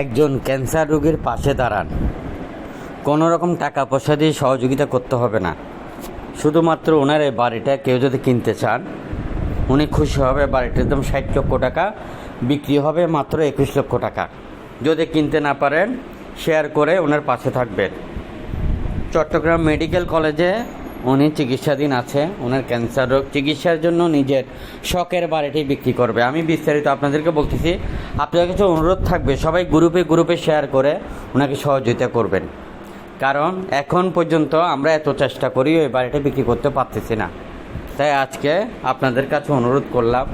একজন ক্যান্সার রোগীর পাশে দাঁড়ান। কোনো রকম টাকা পয়সা দিয়ে সহযোগিতা করতে হবে না। শুধুমাত্র ওনার এই বাড়িটা কেউ যদি কিনতে চান, উনি খুশি হবে, বাড়িটার দাম ষাট লক্ষ টাকা, বিক্রি হবে মাত্র একুশ লক্ষ টাকা। যদি কিনতে না পারেন শেয়ার করে ওনার পাশে থাকবেন। চট্টগ্রাম মেডিকেল কলেজে উনি চিকিৎসাধীন আছে ওনার ক্যান্সার রোগ, চিকিৎসার জন্য নিজের শখের বাড়িটি বিক্রি করবে। আমি বিস্তারিত আপনাদেরকে বলতেছি, আপনাদের কাছে অনুরোধ থাকবে, সবাই গ্রুপে গ্রুপে শেয়ার করে ওনাকে সহযোগিতা করবেন। কারণ এখন পর্যন্ত আমরা এত চেষ্টা করি ওই বাড়িটা বিক্রি করতে পারতেছি না। তাই আজকে আপনাদের কাছে অনুরোধ করলাম,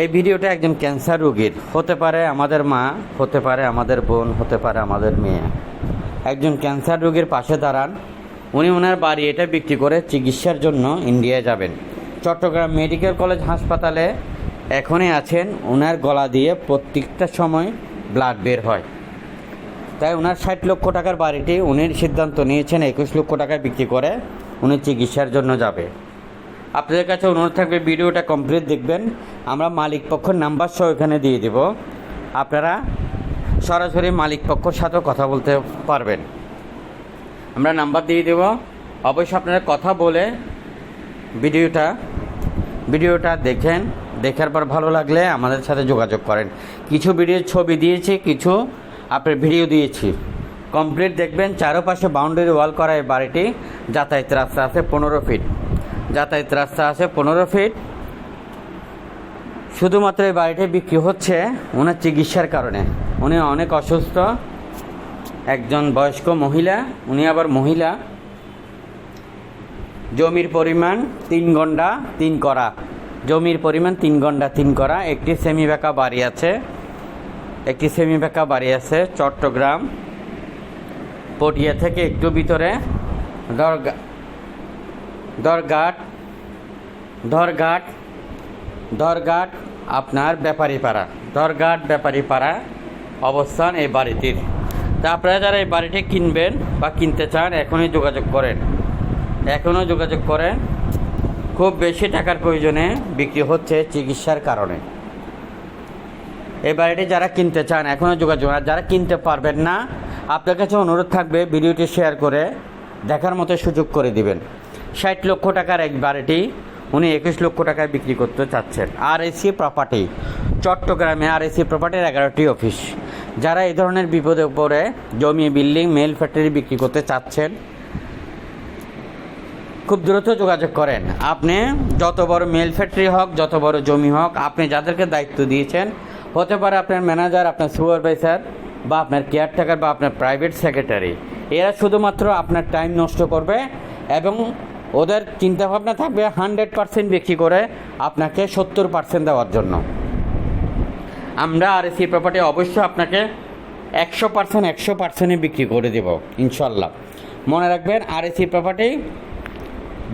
এই ভিডিওটা একজন ক্যান্সার রোগীর, হতে পারে আমাদের মা, হতে পারে আমাদের বোন, হতে পারে আমাদের মেয়ে। একজন ক্যান্সার রোগীর পাশে দাঁড়ান। উনি ওনার বাড়ি এটা বিক্রি করে চিকিৎসার জন্য ইন্ডিয়ায় যাবেন। চট্টগ্রাম মেডিকেল কলেজ হাসপাতালে এখনই আছেন। ওনার গলা দিয়ে প্রত্যেকটা সময় ব্লাড বের হয়। তাই ওনার ষাট লক্ষ টাকার বাড়িটি উনি সিদ্ধান্ত নিয়েছেন, একুশ লক্ষ টাকায় বিক্রি করে উনি চিকিৎসার জন্য যাবে। আপনাদের কাছে অনুরোধ থাকবে ভিডিওটা কমপ্লিট দেখবেন। আমরা মালিক পক্ষের নাম্বার সহ এখানে দিয়ে দেব। আপনারা সরাসরি মালিক পক্ষর সাথেও কথা বলতে পারবেন। আমরা নাম্বার দিয়ে দেব। অবশ্যই আপনারা কথা বলে ভিডিওটা ভিডিওটা দেখেন। দেখার পর ভালো লাগলে আমাদের সাথে যোগাযোগ করেন। কিছু ভিডিওর ছবি দিয়েছি, কিছু আপনার ভিডিও দিয়েছি। কমপ্লিট দেখবেন, চারপাশে বাউন্ডারি ওয়াল করা এই বাড়িটি। যাতায়াত রাস্তা আছে পনেরো ফিট যাতায়াত রাস্তা আছে পনেরো ফিট শুধুমাত্র এই বাড়িটি বিক্রি হচ্ছে ওনার চিকিৎসার কারণে। উনি অনেক অসুস্থ। একজন বয়স্ক মহিলা, উনি আবার মহিলা। জমির পরিমাণ তিন গন্ডা, তিন করা। জমির পরিমাণ তিন গন্ডা, তিন করা। একটি সেমি বেঁকা বাড়ি আছে। একটি সেমি বেঁকা বাড়ি আছে চট্টগ্রাম। পটিয়া থেকে একটু ভিতরে দরগা, দরঘাট দরঘাট দরঘাট আপনার ব্যাপারী পাড়া দরঘাট ব্যাপারী পাড়া অবস্থান এই বাড়িটির। তা আপনারা যারা এই বাড়িটি কিনবেন বা কিনতে চান, এখনই যোগাযোগ করেন। এখনও যোগাযোগ করেন। খুব বেশি টাকার প্রয়োজনে বিক্রি হচ্ছে চিকিৎসার কারণে। এই বাড়িটি যারা কিনতে চান, এখনও যোগাযোগ আর যারা কিনতে পারবেন না, আপনার কাছে অনুরোধ থাকবে ভিডিওটি শেয়ার করে দেখার মতো সুযোগ করে দিবেন। ষাট লক্ষ টাকার এক বাড়িটি উনি একুশ লক্ষ টাকায় বিক্রি করতে চাচ্ছেন। আর এসি প্রপার্টি চট্টগ্রামে আর এসি প্রপার্টির এগারোটি অফিস যারা এই ধরনের বিপদে পড়ে, জমি বিল্ডিং মেল ফ্যাক্টরি বিক্রি করতে চাচ্ছেন, খুব দ্রুত যোগাযোগ করেন। আপনি যত বড় মেল ফ্যাক্টরি হোক, যত বড় জমি হোক, আপনি যাদেরকে দায়িত্ব দিয়েছেন, হতে পারে আপনার ম্যানেজার আপনার সুপারভাইজার বা আপনার কেয়ারটেকার বা আপনার প্রাইভেট সেক্রেটারি এরা শুধুমাত্র আপনার টাইম নষ্ট করবে এবং ওদের চিন্তাভাবনা থাকবে হান্ড্রেড পার্সেন্ট বিক্রি করে আপনাকে সত্তর পার্সেন্ট দেওয়ার জন্য। আমরা আর এসি প্রপার্টি অবশ্যই আপনাকে একশো পার্সেন্ট, একশো পার্সেন্টে বিক্রি করে দেব ইনশাল্লাহ মনে রাখবেন আর এসি প্রপার্টি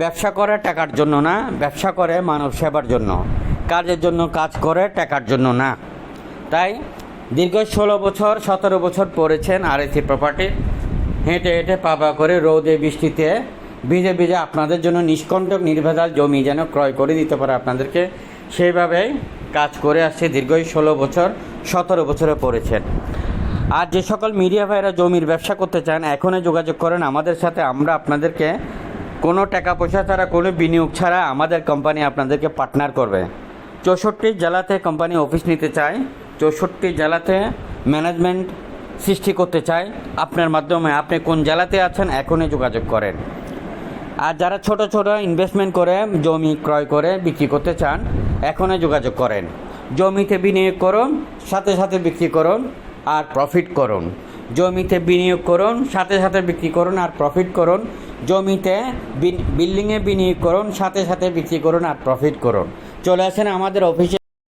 ব্যবসা করে টাকার জন্য না, ব্যবসা করে মানব সেবার জন্য। কাজের জন্য কাজ করে টাকার জন্য না। তাই দীর্ঘ ষোলো বছর, সতেরো বছর পড়েছেন আর এসি প্রপার্টি হেঁটে হেঁটে পাবা করে রোদে, বৃষ্টিতে ভিজে ভিজে আপনাদের জন্য নিষ্কণ্টক নির্ভেজাল জমি যেন ক্রয় করে দিতে পারে আপনাদেরকে, সেইভাবেই কাজ করে আসছে দীর্ঘ ষোলো বছর, সতেরো বছরে পড়েছেন আর যে সকল মিডিয়া ভাইরা জমির ব্যবসা করতে চান, এখনই যোগাযোগ করেন আমাদের সাথে। আমরা আপনাদেরকে কোনো টাকা পয়সা ছাড়া, কোনো বিনিয়োগ ছাড়া আমাদের কোম্পানি আপনাদেরকে পার্টনার করবে। চৌষট্টি জেলাতে কোম্পানি অফিস নিতে চায়, চৌষট্টি জেলাতে ম্যানেজমেন্ট সৃষ্টি করতে চায়, আপনার মাধ্যমে আপনি কোন জেলাতে আছেন, এখনই যোগাযোগ করেন। আর যারা ছোট ছোট ইনভেস্টমেন্ট করে, জমি ক্রয় করে, বিক্রি করতে চান, এখনই যোগাযোগ করেন। জমিতে বিনিয়োগ করুন, সাথে সাথে বিক্রি করুন, আর প্রফিট করুন। জমিতে বিনিয়োগ করুন, সাথে সাথে বিক্রি করুন, আর প্রফিট করুন। জমিতে বিল্ডিংয়ে বিনিয়োগ করুন, সাথে সাথে বিক্রি করুন, আর প্রফিট করুন। চলে আসেন আমাদের অফিসে